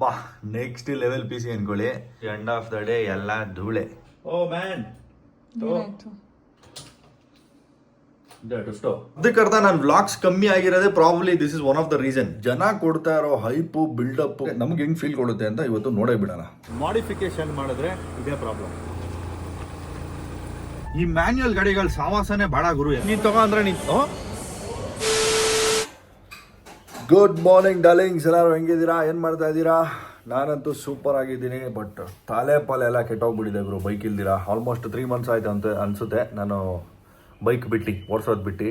ಬಾ next level P C ಅನ್ಕೊಳ್ಳಿ. End of the day ಎಲ್ಲ ಧೂಳೆ. ಓ ಮ್ಯಾನ್ ಅದಕ್ಕರ್ಥ ನಾನು ವ್ಲಾಗ್ಸ್ ಕಮ್ಮಿ ಆಗಿರೋದೇ probably this is one of the reason ಜನ ಕೊಡ್ತಾ ಇರೋ ಹೈಪು ಬಿಲ್ಡಪ್ ನಮ್ಗೆ ಹೆಂಗ್ ಫೀಲ್ ಕೊಡುತ್ತೆ ಅಂತ ಇವತ್ತು ನೋಡೇ ಬಿಡೋಣ. ಮಾಡಿಫಿಕೇಶನ್ ಮಾಡಿದ್ರೆ ಇದೇ ಪ್ರಾಬ್ಲಮ್ ಈ ಮ್ಯಾನ್ಯಲ್ ಗಾಡಿಗಳ ಸಾವಾಸನೆ ಬಹಳ ಗುರು. ನೀನ್ ತಗೋ ಅಂದ್ರೆ ನೀನ್ ಗುಡ್ ಮಾರ್ನಿಂಗ್ ಡಾರ್ಲಿಂಗ್ಸ್ ಎಲ್ಲರೂ ಹೆಂಗಿದ್ದೀರಾ? ಏನು ಮಾಡ್ತಾ ಇದ್ದೀರಾ? ನಾನಂತೂ ಸೂಪರ್ ಆಗಿದ್ದೀನಿ ಬಟ್ ತಲೆ ಪಾಲೆ ಎಲ್ಲ ಕೆಟ್ಟೋಗ್ಬಿಟ್ಟಿದೆ ಗುರು. ಬೈಕ್ ಇಲ್ದಿರಾ? ಆಲ್ಮೋಸ್ಟ್ ತ್ರೀ ಮಂತ್ಸ್ ಆಯಿತು ಅಂತ ಅನಿಸುತ್ತೆ. ನಾನು ಬೈಕ್ ಬಿಟ್ಟು, ಓಡಿಸೋದು ಬಿಟ್ಟು.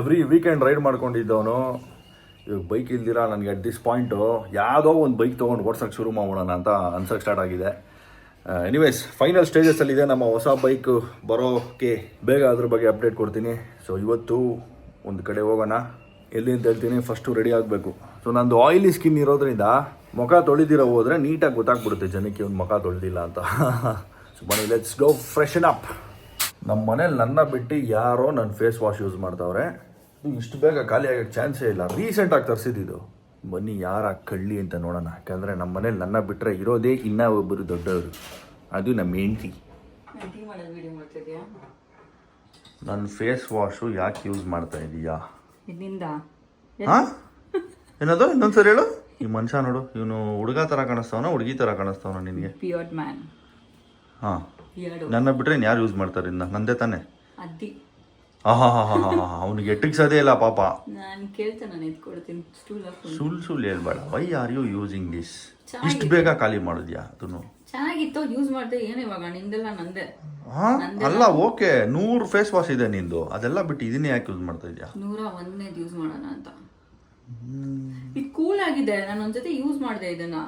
ಎವ್ರಿ ವೀಕೆಂಡ್ ರೈಡ್ ಮಾಡ್ಕೊಂಡಿದ್ದವನು ಇವಾಗ ಬೈಕ್ ಇಲ್ದಿರಾ? ನನಗೆ ಅಟ್ ದಿಸ್ ಪಾಯಿಂಟು ಯಾವುದೋ ಒಂದು ಬೈಕ್ ತೊಗೊಂಡು ಓಡ್ಸೋಕ್ಕೆ ಶುರು ಮಾಡೋಣ ಅಂತ ಅನ್ಸೋಕ್ಕೆ ಸ್ಟಾರ್ಟ್ ಆಗಿದೆ. ಎನಿವೇಸ್ ಫೈನಲ್ ಸ್ಟೇಜಸಲ್ಲಿದೆ ನಮ್ಮ ಹೊಸ ಬೈಕ್ ಬರೋಕ್ಕೆ ಬೇಗ ಅದ್ರ ಬಗ್ಗೆ ಅಪ್ಡೇಟ್ ಕೊಡ್ತೀನಿ. ಸೊ ಇವತ್ತು ಒಂದು ಕಡೆ ಹೋಗೋಣ. ಎಲ್ಲಿ ಅಂತ ಹೇಳ್ತೀನಿ ಫಸ್ಟು ರೆಡಿ ಆಗಬೇಕು. ಸೊ ನಂದು ಆಯಿಲಿ ಸ್ಕಿನ್ ಇರೋದ್ರಿಂದ ಮುಖ ತೊಳಿದಿರೋ ಹೋದರೆ ನೀಟಾಗಿ ಗೊತ್ತಾಗ್ಬಿಡುತ್ತೆ ಜನಕ್ಕೆ ಒಂದು ಮುಖ ತೊಳೆದಿಲ್ಲ ಅಂತ. ಸೊ ಬನ್ನಿ ಲೆಟ್ಸ್ ಗೋ ಫ್ರೆಶನ್ ಅಪ್ ನಮ್ಮ ಮನೇಲಿ ನನ್ನ ಬಿಟ್ಟು ಯಾರೋ ನನ್ನ ಫೇಸ್ ವಾಶ್ ಯೂಸ್ ಮಾಡ್ತಾವ್ರೆ. ಇದು ಇಷ್ಟು ಬೇಗ ಖಾಲಿ ಆಗೋಕ್ಕೆ ಚಾನ್ಸೇ ಇಲ್ಲ. ರೀಸೆಂಟಾಗಿ ತರಿಸಿದ್ದು ಬನ್ನಿ ಯಾರ ಕಳ್ಳಿ ಅಂತ ನೋಡೋಣ. ಯಾಕಂದರೆ ನಮ್ಮ ಮನೇಲಿ ನನ್ನ ಬಿಟ್ಟರೆ ಇರೋದೇ ಇನ್ನೂ ಒಬ್ಬರು ದೊಡ್ಡವರು. ಅದು ನಮ್ಮ ಹೆಂಡತಿ. ನನ್ನ ಫೇಸ್ ವಾಶು ಯಾಕೆ ಯೂಸ್ ಮಾಡ್ತಾ ಇದೀಯಾ? ಇದರಿಂದ ಹಾ? ಏನದು? ಇನ್ನೊಂದ್ಸರಿ ಹೇಳು. ಈ ಮನುಷ್ಯ ನೋಡು ಇವನು ಹುಡುಗ ತರ ಕಾಣಿಸ್ತಾವನ ಹುಡುಗಿ ತರ ಕಾಣಿಸ್ತಾವನ ನಿನಗೆ. ಪಿಯರ್ಡ್ ಮ್ಯಾನ್ ಹಾಂ. ಎರಡು ನನ್ನ ಬಿಟ್ರೆ ಯಾರು ಯೂಸ್ ಮಾಡ್ತಾರೆ ಇನ್ನ? ನಂದೇ ತಾನೆ? ಅದ್ದಿ. ಆಹಾ ಹಾ ಹಾ ಹಾ ಅವ್ನಿಗೆ ಎಟ್ಟಿಗ್ಸೋದೇ ಇಲ್ಲ ಪಾಪ. ನಾನು ಕೇಳ್ತೇನೆ ನಾನು ಎತ್ಕೊಡ್ತೀನಿ. ಸ್ಟೂಲ್ ಹಾಕೊಂಡು ಸುಳ್ಳು ಸುಳ್ಳು ಹೇಳ್ಬೇಡ. Why are you using this ಇಷ್ಟು ಬೇಗ ಖಾಲಿ ಮಾಡಿದ್ಯಾ ಅದನ್ನು? ಚೆನ್ನಾಗಿತ್ತು ಯೂಸ್ ಮಾಡ್ದೆ ಏನು ಇವಾಗ ನಿಂದೆಲ್ಲ ನಂದೆ. ಹಾ? ಅಲ್ಲ ಓಕೆ ನೂರು ಫೇಸ್ ವಾಶ್ ಇದೆ ನಿಂದು. ಅದೆಲ್ಲ ಬಿಟ್ಟು ಇದನ್ನೇ ಯಾಕೆ ಯೂಸ್ ಮಾಡ್ತಾ ಇದೆಯಾ? ನೂರ ಒಂದನೇದು ಯೂಸ್ ಮಾಡೋಣ ಅಂತ. ಇದು ಕೂಲ್ ಆಗಿದೆ ನಾನು ಒಂದ್ಸತಿ ಯೂಸ್ ಮಾಡಿದೆ ಇದನ್ನ.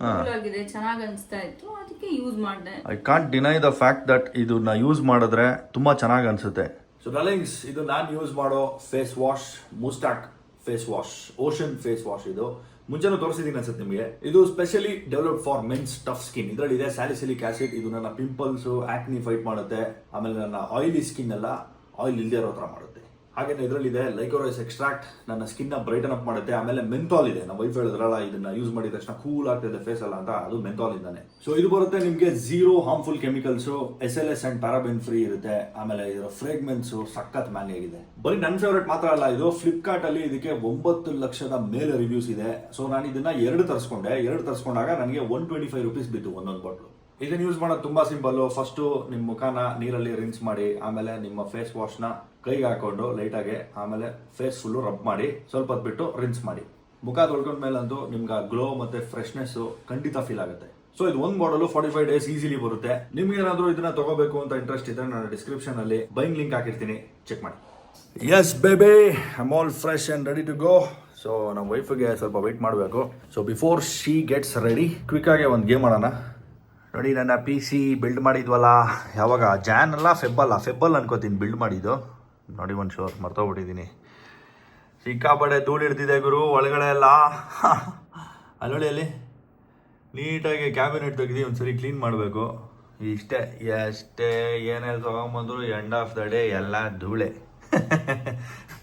ಕೂಲ್ ಆಗಿದೆ ಚೆನ್ನಾಗಿ ಅನಿಸ್ತಾ ಇತ್ತು ಅದಕ್ಕೆ ಯೂಸ್ ಮಾಡಿದೆ. I can't deny the fact that ಇದನ್ನ ಯೂಸ್ ಮಾಡಿದ್ರೆ ತುಂಬಾ ಚೆನ್ನಾಗಿ ಅನ್ಸುತ್ತೆ. ಸೊ ಡಲಿಂಗ್ಸ್ ಇದು ನಾನು ಯೂಸ್ ಮಾಡೋ face wash ಮುಸ್ಟಾಕ್ face wash ocean face wash ಇದು. ಮುಂಚೆನೂ ತೋರಿಸಿದ್ದೀನಿ ಅನ್ಸುತ್ತೆ ನಿಮಗೆ. ಇದು specially develop for mens tough skin ಇದರಲ್ಲಿ ಇದೆ ಸ್ಯಾಲಿಸಿಲಿಕ್ ಆಸಿಡ್ ಇದು ನನ್ನ ಪಿಂಪಲ್ಸ್ ಆಕ್ನಿ ಫೈಟ್ ಮಾಡುತ್ತೆ. ಆಮೇಲೆ ನನ್ನ ಆಯಿಲಿ ಸ್ಕಿನ್ ಎಲ್ಲ ಆಯಿಲ್ ಇಲ್ಲದೆ ಇರೋ ಥರ ಮಾಡುತ್ತೆ. ಹಾಗೆ ಇದರಲ್ಲಿದೆ ಲೈಕೋರೈಸ್ ಎಕ್ಸ್ಟ್ರಾಕ್ಟ್ ನನ್ನ ಸ್ಕಿನ್ನ ಬ್ರೈಟನ್ ಅಪ್ ಮಾಡುತ್ತೆ, ಆಮೇಲೆ ಮೆಂಥಾಲ್ ಇದೆ. ನಮ್ಮ ವೈಫ್ ಹೇಳಿದ್ರಲ್ಲ, ಇದನ್ನ ಯೂಸ್ ಮಾಡಿದ ತಕ್ಷಣ ಕೂಲ್ ಆಗ್ತಿದೆ ಫೇಸ್ ಅಲ್ಲ ಅಂತ, ಅದು ಮೆಂಥಾಲ್ ಇಂದಾನೆ. ಸೊ ಇದು ಬರುತ್ತೆ ನಿಮಗೆ zero harmful chemicals S L S and paraben free ಇರುತ್ತೆ. ಆಮೇಲೆ ಇದರ ಫ್ರೇಗ್ಮೆನ್ಸ್ ಸಖತ್ ಮ್ಯಾನಿ ಆಗಿದೆ. ಬರೀ ನನ್ನ ಫೇವ್ರೇಟ್ ಮಾತ್ರ ಅಲ್ಲ, ಇದು ಫ್ಲಿಪ್ಕಾರ್ಟ್ ಅಲ್ಲಿ ಇದಕ್ಕೆ ಒಂಬತ್ತು ಲಕ್ಷದ ಮೇಲೆ ರಿವ್ಯೂಸ್ ಇದೆ. ಸೊ ನಾನು ಇದನ್ನ ಎರಡು ತರಿಸ್ಕೊಂಡೆ. ಎರಡು ತರಿಸ್ಕೊಂಡಾಗ ನನಗೆ ಒನ್ ಟ್ವೆಂಟಿ ಫೈವ್ ರುಪೀಸ್ ಬಿತ್ತು ಒಂದೊಂದು ಬಾಟ್ಲು ಇದನ್ನ ಯೂಸ್ ಮಾಡೋದು ತುಂಬಾ ಸಿಂಪಲ್ ಫಸ್ಟ್ ನಿಮ್ಮ ಮುಖನ ನೀರಲ್ಲಿ ರಿನ್ಸ್ ಮಾಡಿ, ಆಮೇಲೆ ನಿಮ್ಮ ಫೇಸ್ ವಾಶ್ನ ಕೈಗೆ ಹಾಕೊಂಡು ಲೈಟಾಗಿ ಆಮೇಲೆ ಫೇಸ್ ಫುಲ್ಲು ರಬ್ ಮಾಡಿ, ಸ್ವಲ್ಪ ಹೊತ್ತು ಬಿಟ್ಟು ರಿನ್ಸ್ ಮಾಡಿ. ಮುಖ ತೊಳ್ಕೊಂಡ ಮೇಲಂತೂ ನಿಮ್ಗೆ ಗ್ಲೋ ಮತ್ತೆ ಫ್ರೆಶ್ನೆಸ್ ಖಂಡಿತ ಫೀಲ್ ಆಗುತ್ತೆ. ಸೊ ಇದು ಒಂದು ಮಾಡಲು ಫಾರ್ಟಿ ಫೈವ್ ಡೇಸ್ ಈಸಿಲಿ ಬರುತ್ತೆ. ನಿಮ್ಗೆ ಏನಾದರೂ ಇದನ್ನ ತಗೋಬೇಕು ಅಂತ ಇಂಟ್ರೆಸ್ಟ್ ಇದ್ರೆ ನಾನು ಡಿಸ್ಕ್ರಿಪ್ಷನ್ ಅಲ್ಲಿ ಬೈಂಗ್ ಲಿಂಕ್ ಹಾಕಿರ್ತೀನಿ. ಚೆಕ್ ಮಾಡಿ. Yes baby I'm all fresh and ready to go so ನಮ್ಮ ವೈಫಿಗೆ ಸ್ವಲ್ಪ ವೆಯ್ಟ್ ಮಾಡಬೇಕು. So before she gets ready quick ಆಗಿ ಒಂದು ಗೇಮ್ ಆಡೋಣ. ನೋಡಿ, ನನ್ನ ಪಿ ಸಿ ಬಿಲ್ಡ್ ಮಾಡಿದ್ವಲ್ಲ, ಯಾವಾಗ? ಜಾನ್ ಅಲ್ಲ ಫೆಬ್ಬಲ್ಲ ಫೆಬ್ಬಲ್ ಅನ್ಕೋತೀನಿ ಬಿಲ್ಡ್ ಮಾಡಿದ್ದು. ನೋಡಿ ಒಂದು ಶೋರ್ ಮರ್ತೋಗ್ಬಿಟ್ಟಿದ್ದೀನಿ. ಸಿಕ್ಕಾಪಡೆ ಧೂಳು ಹಿಡ್ದಿದೆ ಗುರು, ಒಳಗಡೆ ಎಲ್ಲ. ಅಲ್ಲೊಳಿ ಅಲ್ಲಿ ನೀಟಾಗಿ ಕ್ಯಾಬಿನೆಟ್ ಒಂದು ಸರಿ ಕ್ಲೀನ್ ಮಾಡಬೇಕು. ಇಷ್ಟೇ, ಎಷ್ಟೇ ಏನೇನು ತೊಗೊಂಬಂದ್ರು ಎಂಡ್ ಆಫ್ ದ ಡೇ ಎಲ್ಲ ಧೂಳೆ.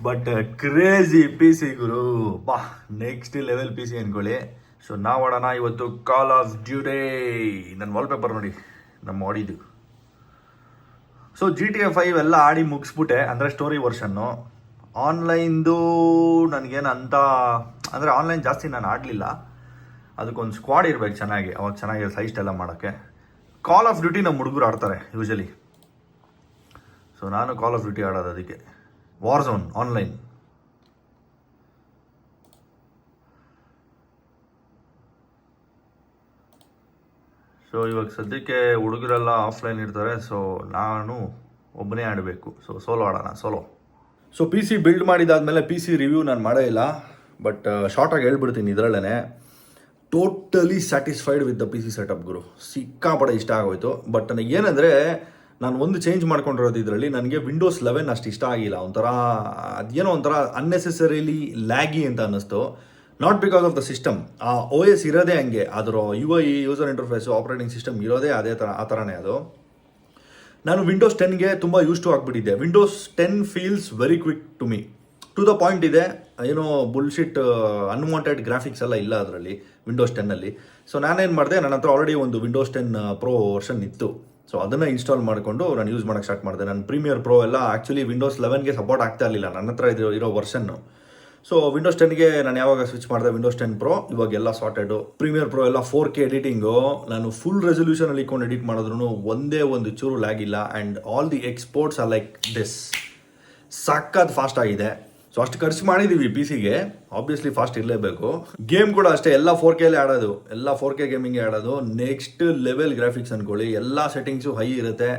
ಬಟ್ ಕ್ರೇಜಿ ಪಿ ಸಿ ಗುರು. ಬಾ ನೆಕ್ಸ್ಟ್ ಲೆವೆಲ್ ಪಿ ಸಿ ಅನ್ಕೊಳ್ಳಿ. ಸೊ ನಾ ಆಡೋಣ ಇವತ್ತು ಕಾಲ್ ಆಫ್ ಡ್ಯೂಟೇ ನನ್ನ ವಾಲ್ಪೇಪರ್ ನೋಡಿ, ನಮ್ಮ ಆಡಿದ್ದು so G T A five ಎಲ್ಲ ಆಡಿ ಮುಗಿಸ್ಬಿಟ್ಟೆ, ಅಂದರೆ ಸ್ಟೋರಿ ವರ್ಷನ್ನು ಆನ್ಲೈನ್ದು ನನಗೇನು ಅಂತ, ಅಂದರೆ ಆನ್ಲೈನ್ ಜಾಸ್ತಿ ನಾನು ಆಡಲಿಲ್ಲ. ಅದಕ್ಕೊಂದು ಸ್ಕ್ವಾಡ್ ಇರಬೇಕು ಚೆನ್ನಾಗಿ, ಅವಾಗ ಚೆನ್ನಾಗಿ ಸೈಸ್ಟ್ ಎಲ್ಲ ಮಾಡೋಕ್ಕೆ. ಕಾಲ್ ಆಫ್ ಡ್ಯೂಟಿ ನಮ್ಮ ಹುಡುಗರು ಆಡ್ತಾರೆ ಯೂಶಲಿ ಸೊ ನಾನು ಕಾಲ್ ಆಫ್ ಡ್ಯೂಟಿ ಆಡೋದು ಅದಕ್ಕೆ. ವಾರ್ ಝೋನ್ ಆನ್ಲೈನ್ ಸೊ ಇವಾಗ ಸದ್ಯಕ್ಕೆ ಹುಡುಗರೆಲ್ಲ ಆಫ್ಲೈನ್ ಇರ್ತಾರೆ. ಸೊ ನಾನು ಒಬ್ಬನೇ ಆಡಬೇಕು. ಸೊ ಸೋಲೋ ಆಡೋಣ. Solo so P C build ಮಾಡಿದಾದಮೇಲೆ P C review ನಾನು ಮಾಡೇ ಇಲ್ಲ. ಬಟ್ ಶಾರ್ಟಾಗಿ ಹೇಳ್ಬಿಡ್ತೀನಿ ಇದರಲ್ಲೇ totally satisfied with the P C setup ಗುರು. ಸಿಕ್ಕಾಪಡೆ ಇಷ್ಟ ಆಗೋಯ್ತು. ಬಟ್ ನನಗೆ ಏನಂದರೆ, ನಾನು ಒಂದು ಚೇಂಜ್ ಮಾಡ್ಕೊಂಡಿರೋದು ಇದರಲ್ಲಿ ನನಗೆ ವಿಂಡೋಸ್ ಲೆವೆನ್ ಅಷ್ಟು ಇಷ್ಟ ಆಗಿಲ್ಲ. ಒಂಥರ ಅದೇನೋ ಒಂಥರ ಅನ್ನೆಸೆಸರಿಲಿ ಲ್ಯಾಗಿ ಅಂತ ಅನ್ನಿಸ್ತು. Not because of the system ಆ ಓ ಎಸ್ ಇರೋದೇ ಹಂಗೆ. ಆದರೂ U I user interface operating system ಇರೋದೇ ಅದೇ ಥರ ಆ ಥರನೇ ಅದು. ನಾನು ವಿಂಡೋಸ್ ಟೆನ್ಗೆ ತುಂಬ use to ಆಗಿಬಿಟ್ಟಿದ್ದೆ. Windows ten feels very quick to me to the point ಇದೆ. ಏನೋ ಬುಲ್ಶಿಟ್ ಅನ್ವಾಂಟೆಡ್ ಗ್ರಾಫಿಕ್ಸ್ ಎಲ್ಲ ಇಲ್ಲ ಅದರಲ್ಲಿ ವಿಂಡೋಸ್ ಟೆನ್ನಲ್ಲಿ ಸೊ ನಾನೇನು ಮಾಡಿದೆ? ನನ್ನ ಹತ್ರ ಆಲ್ರೆಡಿ ಒಂದು ವಿಂಡೋಸ್ ಟೆನ್ ಪ್ರೋ ವರ್ಷನ್ ಇತ್ತು. ಸೊ ಅದನ್ನು ಇನ್ಸ್ಟಾಲ್ ಮಾಡಿಕೊಂಡು ನಾನು ಯೂಸ್ ಮಾಡೋಕ್ಕೆ ಸ್ಟಾರ್ಟ್ ಮಾಡಿದೆ. ನನ್ನ ಪ್ರೀಮಿಯರ್ ಪ್ರೋ ಎಲ್ಲ ಆ್ಯಕ್ಚುಲಿ ವಿಂಡೋಸ್ ಲೆವೆನ್ಗೆ ಸಪೋರ್ಟ್ ಆಗ್ತಾ ಇರಲಿಲ್ಲ. ನನ್ನ ಹತ್ರ ಇರೋ ಇರೋ ವರ್ಷನ್ನು ಸೊ ವಿಂಡೋಸ್ ಟೆನ್ಗೆ ನಾನು ಯಾವಾಗ ಸ್ವಿಚ್ ಮಾಡಿದೆ ವಿಂಡೋಸ್ ಟೆನ್ ಪ್ರೋ ಇವಾಗ ಎಲ್ಲ ಸಾರ್ಟೆಡು ಪ್ರೀಮಿಯರ್ ಪ್ರೋ ಎಲ್ಲ ಫೋರ್ ಕೆ ಎಡಿಟಿಂಗು ನಾನು ಫುಲ್ ರೆಸೊಲ್ಯೂಷನಲ್ಲಿ ಇಟ್ಕೊಂಡು ಎಡಿಟ್ ಮಾಡಿದ್ರು ಒಂದೇ ಒಂದು ಚೂರು ಲ್ಯಾಗ್ ಇಲ್ಲ. And all the exports are like this ಸಖತ್ ಫಾಸ್ಟ್ ಆಗಿದೆ. ಸೊ ಅಷ್ಟು ಖರ್ಚು ಮಾಡಿದ್ದೀವಿ ಪಿ ಸಿಗೆ ಆಬ್ವಿಯಸ್ಲಿ ಫಾಸ್ಟ್ ಇರಲೇಬೇಕು. ಗೇಮ್ ಕೂಡ ಅಷ್ಟೇ, ಎಲ್ಲ ಫೋರ್ ಕೆಲ್ಲೇ ಆಡೋದು. ಎಲ್ಲ ಫೋರ್ ಕೆ ಗೇಮಿಂಗ್ ಆಡೋದು. ನೆಕ್ಸ್ಟ್ ಲೆವೆಲ್ ಗ್ರಾಫಿಕ್ಸ್ ಅನ್ಕೊಳ್ಳಿ. ಎಲ್ಲ ಸೆಟ್ಟಿಂಗ್ಸು ಹೈ ಇರುತ್ತೆ.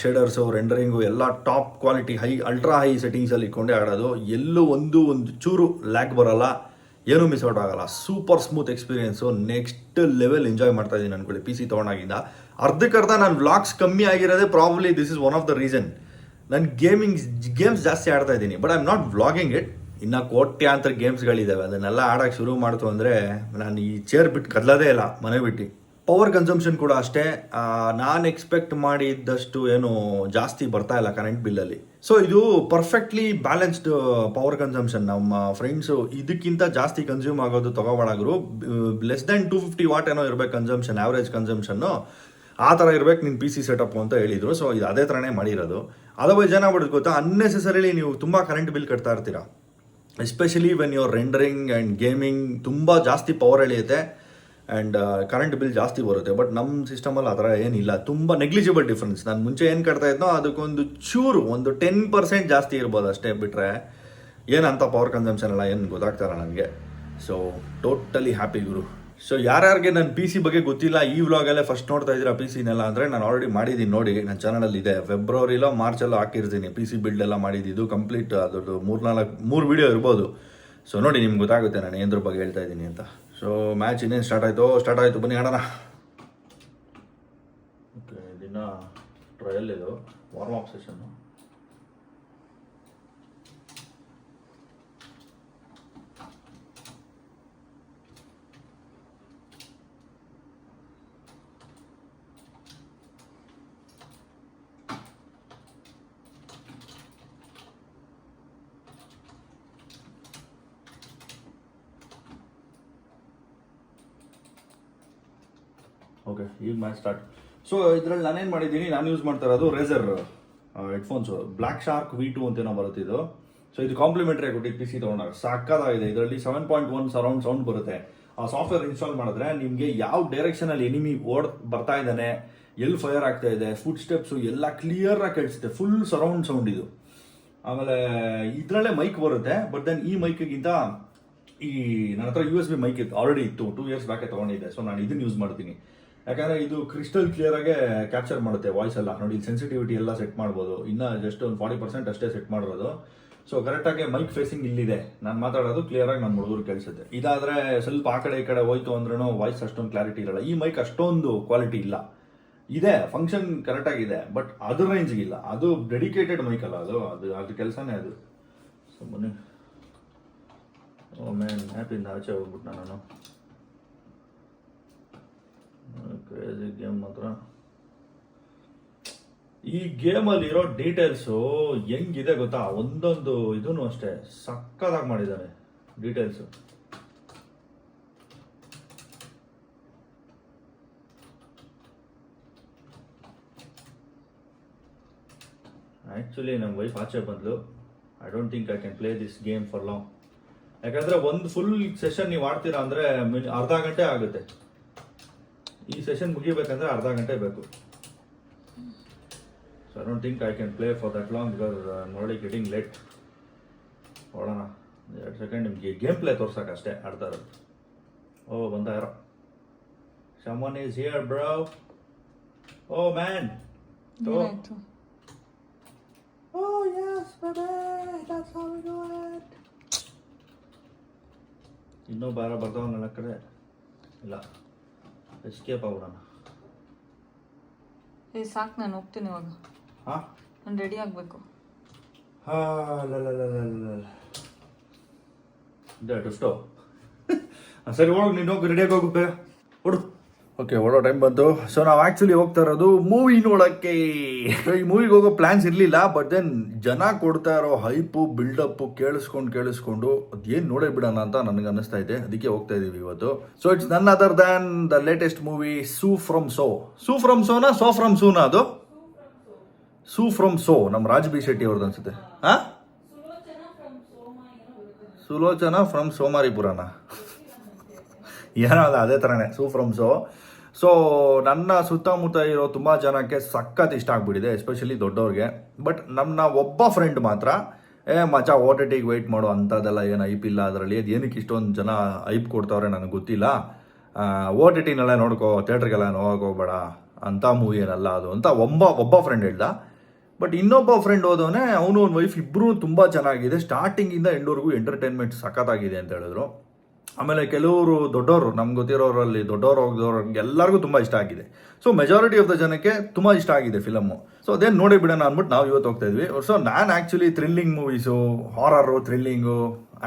ಶೇಡರ್ಸು ರೆಂಡರಿಂಗು ಎಲ್ಲ top quality high ultra high ಸೆಟ್ಟಿಂಗ್ಸಲ್ಲಿ ಇಟ್ಕೊಂಡೇ ಆಡೋದು. ಎಲ್ಲೂ ಒಂದು ಒಂದು ಚೂರು ಲ್ಯಾಕ್ ಬರಲ್ಲ, ಏನೂ ಮಿಸ್ ಔಟ್ ಆಗಲ್ಲ. Super smooth experience next level enjoy ಮಾಡ್ತಾ ಇದ್ದೀನಿ ಅನ್ಕೊಳ್ಳಿ ಪಿ ಸಿ ತೊಗೊಂಡಾಗಿಂದ. ಅರ್ಧಕ್ಕರ್ಧ ನಾನು ವ್ಲಾಗ್ಸ್ ಕಮ್ಮಿ ಆಗಿರೋದೇ probably this is one of the reason ನಾನು ಗೇಮಿಂಗ್ ಗೇಮ್ಸ್ ಜಾಸ್ತಿ ಆಡ್ತಾ ಇದ್ದೀನಿ but I am not vlogging it ಇನ್ನು ಕೋಟ್ಯಾಂತರ ಗೇಮ್ಸ್ಗಳಿದ್ದಾವೆ ಅದನ್ನೆಲ್ಲ ಆಡೋಕ್ಕೆ ಶುರು ಮಾಡ್ತು ಅಂದರೆ ನಾನು ಈ ಚೇರ್ ಬಿಟ್ಟು ಕದಲದೇ ಇಲ್ಲ, ಮನೆ ಬಿಟ್ಟು. ಪವರ್ ಕನ್ಸಂಪ್ಷನ್ ಕೂಡ ಅಷ್ಟೇ. ನಾನು ಎಕ್ಸ್ಪೆಕ್ಟ್ ಮಾಡಿದ್ದಷ್ಟು ಏನು ಜಾಸ್ತಿ ಬರ್ತಾ ಇಲ್ಲ ಕರೆಂಟ್ ಬಿಲ್ಲಲ್ಲಿ ಸೊ ಇದು ಪರ್ಫೆಕ್ಟ್ಲಿ ಬ್ಯಾಲೆನ್ಸ್ಡ್ ಪವರ್ ಕನ್ಸಂಪ್ಷನ್ ನಮ್ಮ ಫ್ರೆಂಡ್ಸು ಇದಕ್ಕಿಂತ ಜಾಸ್ತಿ ಕನ್ಸ್ಯೂಮ್ ಆಗೋದು ತಗೋಬೇಡಾದ್ರು less than two fifty watt ಏನೋ ಇರಬೇಕು ಕನ್ಸಂಪ್ಷನ್ ಆವ್ರೇಜ್ ಕನ್ಸಂಪ್ಷನ್ನು ಆ ಥರ ಇರಬೇಕು ನಿನ್ನ ಪಿ ಸಿ ಸೆಟಪ್ ಅಂತ ಹೇಳಿದರು. ಸೊ ಇದು ಅದೇ ಥರನೇ ಮಾಡಿರೋದು. ಅದರ್ವೈಸ್ ಏನಾಗ್ಬಿಡುತ್ತೆ ಗೊತ್ತಾ? ಅನ್ನೆಸೆಸರಿಲಿ ನೀವು ತುಂಬ ಕರೆಂಟ್ ಬಿಲ್ ಕಟ್ತಾ ಇರ್ತೀರಾ. Especially when your rendering and gaming ತುಂಬ ಜಾಸ್ತಿ ಪವರ್ ಎಳೆಯುತ್ತೆ. ಆ್ಯಂಡ್ ಕರೆಂಟ್ ಬಿಲ್ ಜಾಸ್ತಿ ಬರುತ್ತೆ ಬಟ್ ನಮ್ಮ ಸಿಸ್ಟಮಲ್ಲಿ ಆ ಥರ ಏನಿಲ್ಲ. ತುಂಬ ನೆಗ್ಲಿಜಿಬಲ್ ಡಿಫ್ರೆನ್ಸ್ ನಾನು ಮುಂಚೆ ಏನು ಕಟ್ತಾ ಇದ್ನೋ ಅದಕ್ಕೊಂದು ಚೂರು, ಒಂದು ಟೆನ್ ಪರ್ಸೆಂಟ್ ಜಾಸ್ತಿ ಇರ್ಬೋದು ಅಷ್ಟೇ ಬಿಟ್ಟರೆ ಏನಂತ ಪವರ್ ಕನ್ಸಂಪ್ಷನ್ ಎಲ್ಲ ಏನು ಗೊತ್ತಾಗ್ತಾರ ನನಗೆ. ಸೊ ಟೋಟಲಿ ಹ್ಯಾಪಿ ಗುರು. ಸೊ ಯಾರ್ಯಾರಿಗೆ ನನ್ನ ಪಿ ಸಿ ಬಗ್ಗೆ ಗೊತ್ತಿಲ್ಲ, ಈ ವ್ಲಾಗಲ್ಲೇ ಫಸ್ಟ್ ನೋಡ್ತಾ ಇದ್ದೀರಾ ಪಿ ಸಿನೆಲ್ಲ ಅಂದರೆ ನಾನು ಆಲ್ರೆಡಿ ಮಾಡಿದ್ದೀನಿ ನೋಡಿ ನನ್ನ ಚಾನಲಲ್ಲಿ ಇದೆ. ಫೆಬ್ರವರಿಲೋ ಮಾರ್ಚಲ್ಲೋ ಹಾಕಿರ್ತೀನಿ ಪಿ ಸಿ ಬಿಲ್ಡ್ ಎಲ್ಲ ಮಾಡಿದ್ದು ಕಂಪ್ಲೀಟ್ ಅದರದ್ದು ಮೂರು ನಾಲ್ಕು ಮೂರು ವೀಡಿಯೋ ಇರ್ಬೋದು. ಸೊ ನೋಡಿ ನಿಮ್ಗೆ ಗೊತ್ತಾಗುತ್ತೆ ನಾನು ಏನ್ರ ಬಗ್ಗೆ ಹೇಳ್ತಾ ಇದ್ದೀನಿ ಅಂತ. ಸೊ ಮ್ಯಾಚ್ ಇನ್ನೇನು ಸ್ಟಾರ್ಟ್ ಆಯಿತು ಸ್ಟಾರ್ಟ್ ಆಯಿತು, ಬನ್ನಿ ಆಡೋಣ. ಓಕೆ ದಿನ ಟ್ರಯಲ್ ಇದು ವಾರ್ಮ್ ಅಪ್ ಸೆಷನ್ನು ಓಕೆ ಈಗ ಮ್ಯಾಚ್ ಸ್ಟಾರ್ಟ್. ಸೊ ಇದರಲ್ಲಿ ನಾನೇನು ಮಾಡಿದ್ದೀನಿ, ನಾನು ಯೂಸ್ ಮಾಡ್ತಾ ಇರೋದು Razer headphones black shark V two ಅಂತೇನೋ ಬರುತ್ತೆ ಇದು. ಸೊ ಇದು ಕಾಂಪ್ಲಿಮೆಂಟ್ರಿ ಕೊಟ್ಟಿದ್ದು ಪಿ ಸಿ ತೊಗೊಂಡಾಗ. ಸಾಕಾಗಿದೆ ಇದರಲ್ಲಿ seven point one surround sound ಬರುತ್ತೆ. ಆ ಸಾಫ್ಟ್ವೇರ್ ಇನ್ಸ್ಟಾಲ್ ಮಾಡಿದ್ರೆ ನಿಮಗೆ ಯಾವ ಡೈರೆಕ್ಷನಲ್ಲಿ ಎನಿಮಿ ಓಡ್ ಬರ್ತಾ ಇದ್ದಾನೆ ಎಲ್ಲಿ ಫೈರ್ ಆಗ್ತಾ ಇದೆ ಫುಡ್ ಸ್ಟೆಪ್ಸು ಎಲ್ಲ ಕ್ಲಿಯರ್ ಆಗಿ ಕೇಳಿಸುತ್ತೆ. ಫುಲ್ ಸರೌಂಡ್ ಸೌಂಡ್ ಇದು. ಆಮೇಲೆ, ಇದರಲ್ಲೇ ಮೈಕ್ ಬರುತ್ತೆ. ಬಟ್ ದೆನ್ ಈ ಮೈಕ್ಗಿಂತ ಈ ನನ್ನ ಹತ್ರ ಯು ಎಸ್ ಬಿ ಮೈಕ್ ಇತ್ತು ಆಲ್ರೆಡಿ ಇತ್ತು. ಟೂ ಇಯರ್ಸ್ ಬ್ಯಾಕೆ ತೊಗೊಂಡಿದ್ದೆ. ಸೊ ನಾನು ಇದನ್ನ ಯೂಸ್ ಮಾಡ್ತೀನಿ. ಯಾಕಂದ್ರೆ ಇದು ಕ್ರಿಸ್ಟಲ್ ಕ್ಲಿಯರ್ ಆಗಿ ಕ್ಯಾಪ್ಚರ್ ಮಾಡುತ್ತೆ ವಾಯ್ಸ್ ಎಲ್ಲ. ನೋಡಿ ಸೆನ್ಸಿಟಿವಿಟಿ ಎಲ್ಲ ಸೆಟ್ ಮಾಡ್ಬೋದು. ಇನ್ನ ಜಸ್ಟ್ ಒಂದು ಫಾರ್ಟಿ ಪರ್ಸೆಂಟ್ ಅಷ್ಟೇ ಸೆಟ್ ಮಾಡಿರೋದು. ಸೊ ಕರೆಕ್ಟಾಗಿ ಮೈಕ್ ಫೇಸಿಂಗ್ ಇಲ್ಲಿದೆ. ನಾನು ಮಾತಾಡೋದು ಕ್ಲಿಯರ್ ಆಗಿ ನನ್ನ ಹುಡುಗರು ಕೇಳಿಸುತ್ತೆ. ಇದಾದ್ರೆ ಸ್ವಲ್ಪ ಆ ಕಡೆ ಈ ಕಡೆ ಹೋಯ್ತು ಅಂದ್ರೂ ವಾಯ್ಸ್ ಅಷ್ಟೊಂದು ಕ್ಲಾರಿಟಿ ಇರಲ್ಲ. ಈ ಮೈಕ್ ಅಷ್ಟೊಂದು ಕ್ವಾಲಿಟಿ ಇಲ್ಲ. ಇದೆ ಫಂಕ್ಷನ್ ಕರೆಕ್ಟಾಗಿ ಇದೆ ಬಟ್ ಅದ್ರ ರೇಂಜ್ಗೆ ಇಲ್ಲ. ಅದು ಡೆಡಿಕೇಟೆಡ್ ಮೈಕ್ ಅಲ್ಲ ಅದು. ಅದು ಅದು ಕೆಲಸನೇ ಅದು. ಸೊ ಮನೆ ಓ ಮ್ಯಾನ್ ಹ್ಯಾಪಿಂದ ಆಚೆ ಹೋಗ್ಬಿಟ್ಟು ನಾನು? ಕ್ರೇಜಿ ಗೇಮ್ ಮಾತ್ರ. ಈ ಗೇಮಲ್ಲಿ ಇರೋ ಡೀಟೇಲ್ಸು ಹೆಂಗಿದೆ ಗೊತ್ತಾ? ಒಂದೊಂದು ಇದೂ ಅಷ್ಟೇ. ಸಕ್ಕದಾಗಿ ಮಾಡಿದ್ದಾರೆ ಡೀಟೇಲ್ಸು ಆ್ಯಕ್ಚುಲಿ ನಮ್ಮ ವೈಫ್ ಆಚೆ ಬಂದ್ಲು. I don't think I can play this game for long ಯಾಕಂದ್ರೆ ಒಂದು ಫುಲ್ ಸೆಷನ್ ನೀವು ಆಡ್ತೀರಾ ಅಂದ್ರೆ ಅರ್ಧ ಗಂಟೆ ಆಗುತ್ತೆ. ಈ ಸೆಷನ್ ಮುಗಿಬೇಕಂದ್ರೆ ಅರ್ಧ ಗಂಟೆ ಬೇಕು. So I don't think I can play for that long because ನೋಡಿ ಗೆಟಿಂಗ್ ಲೇಟ್ ನೋಡೋಣ ಎರಡು ಸೆಕೆಂಡ್ ನಿಮಗೆ ಗೇಮ್ ಪ್ಲೇ ತೋರ್ಸಕ್ಕೆ ಅಷ್ಟೇ ಆಡ್ತಾ ಇರೋದು ಓ ಬಂದ ಯಾರೋ. Shaman is here bro oh man oh. Yes it. ಇನ್ನೂ ಬಾರ ಬರ್ತಾವ ನನ್ನ ಕಡೆ. ಇಲ್ಲ. ಎಸ್ಕೇಪ್ ಆಗ್ಬಿಡೋಣ ಏ ಸಾಕು ನಾನು ಹೋಗ್ತೀನಿ ಇವಾಗ. ಹಾಂ? ನಾನು ರೆಡಿ ಆಗಬೇಕು. ಹಾ ಡಿಫ್ಟೋ ಸರಿ ಹೋಗಿ ನೀನು ಹೋಗಿ ರೆಡಿಯಾಗಿ ಹೋಗು ಬೇಗ. ಓಕೆ ಓಡೋ ಟೈಮ್ ಬಂತು. ಸೊ ನಾವು ಆಕ್ಚುಲಿ ಹೋಗ್ತಾ ಇರೋದು ಮೂವಿ ನೋಡೋಕ್ಕೆ. ಈ ಮೂವಿಗೆ ಹೋಗೋ ಪ್ಲಾನ್ಸ್ ಇರಲಿಲ್ಲ ಬಟ್ ದೆನ್ ಜನ ಕೊಡ್ತಾ ಇರೋ ಹೈಪು ಬಿಲ್ಡಪ್ಪು ಕೇಳಿಸ್ಕೊಂಡು ಕೇಳಿಸ್ಕೊಂಡು ಅದೇನು ನೋಡೇ ಬಿಡೋಣ ಅಂತ ನನಗೆ ಅನ್ನಿಸ್ತಾ ಇದೆ. ಅದಕ್ಕೆ ಹೋಗ್ತಾ ಇದ್ದೀವಿ ಇವತ್ತು. So it's none other than the latest movie Su from So Su from Sona So from ಸೂನಾ ಅದು? ಸೂ ಫ್ರಮ್ ಸೋ ನಮ್ಮ ರಾಜ್ ಬಿ ಶೆಟ್ಟಿ ಅವ್ರದ್ದು ಅನ್ಸುತ್ತೆ. ಹಾ? ಸುಲೋಚನಾ ಫ್ರಮ್ ಸೋಮಾರಿಪುರನ? ಏನೋ ಅಲ್ಲ ಅದೇ ಥರನೇ ಸೂ ಫ್ರಮ್ ಸೋ ಸೊ ನನ್ನ ಸುತ್ತಮುತ್ತ ಇರೋ ತುಂಬ ಜನಕ್ಕೆ ಸಖತ್ ಇಷ್ಟ ಆಗಿಬಿಟ್ಟಿದೆ ಎಸ್ಪೆಷಲಿ ದೊಡ್ಡವ್ರಿಗೆ. ಬಟ್ ನನ್ನ ಒಬ್ಬ ಫ್ರೆಂಡ್ ಮಾತ್ರ, ಏ ಮಚ ಓ ಟಿ ಟಿಗೆ ವೆಯ್ಟ್ ಮಾಡೋ, ಅಂಥದ್ದೆಲ್ಲ ಏನು ಐಪ್ ಇಲ್ಲ ಅದರಲ್ಲಿ. ಅದು ಏನಕ್ಕೆ ಇಷ್ಟೊಂದು ಜನ ಐಪ್ ಕೊಡ್ತಾವ್ರೆ ನನಗೆ ಗೊತ್ತಿಲ್ಲ. ಓ ಟಿ ಟಿನೆಲ್ಲ ನೋಡ್ಕೋ ಥಿಯೇಟ್ರಿಗೆಲ್ಲ ಹೋಗ್ಬೇಡ ಅಂಥ ಮೂವಿ ಏನಲ್ಲ ಅದು, ಅಂತ ಒಬ್ಬ ಒಬ್ಬ ಫ್ರೆಂಡ್ ಹೇಳ್ದ. ಬಟ್ ಇನ್ನೊಬ್ಬ ಫ್ರೆಂಡ್ ಹೋದವನೇ, ಅವನು ಒಂದು ವೈಫ್ ಇಬ್ಬರು ತುಂಬ ಚೆನ್ನಾಗಿದೆ. ಸ್ಟಾರ್ಟಿಂಗಿಂದ ಎಂಡೋರ್ಗೂ ಎಂಟರ್ಟೈನ್ಮೆಂಟ್ ಸಖತ್ತಾಗಿದೆ ಅಂತ ಹೇಳಿದ್ರು. ಆಮೇಲೆ ಕೆಲವರು ದೊಡ್ಡವರು, ನಮ್ಗೆ ಗೊತ್ತಿರೋರಲ್ಲಿ ದೊಡ್ಡವರು ಹೋಗಿದವ್ರಿಗೆ ಎಲ್ಲರಿಗೂ ತುಂಬ ಇಷ್ಟ ಆಗಿದೆ. ಸೊ ಮೆಜಾರಿಟಿ ಆಫ್ ದ ಜನಕ್ಕೆ ತುಂಬ ಇಷ್ಟ ಆಗಿದೆ ಫಿಲಮು ಸೊ ಅದೇನು ನೋಡಿ ಬಿಡೋಣ ಅಂದ್ಬಿಟ್ಟು ನಾವು ಇವತ್ತು ಹೋಗ್ತಾ ಇದ್ವಿ. ಸೊ ನಾನು actually thrilling movies horror thrilling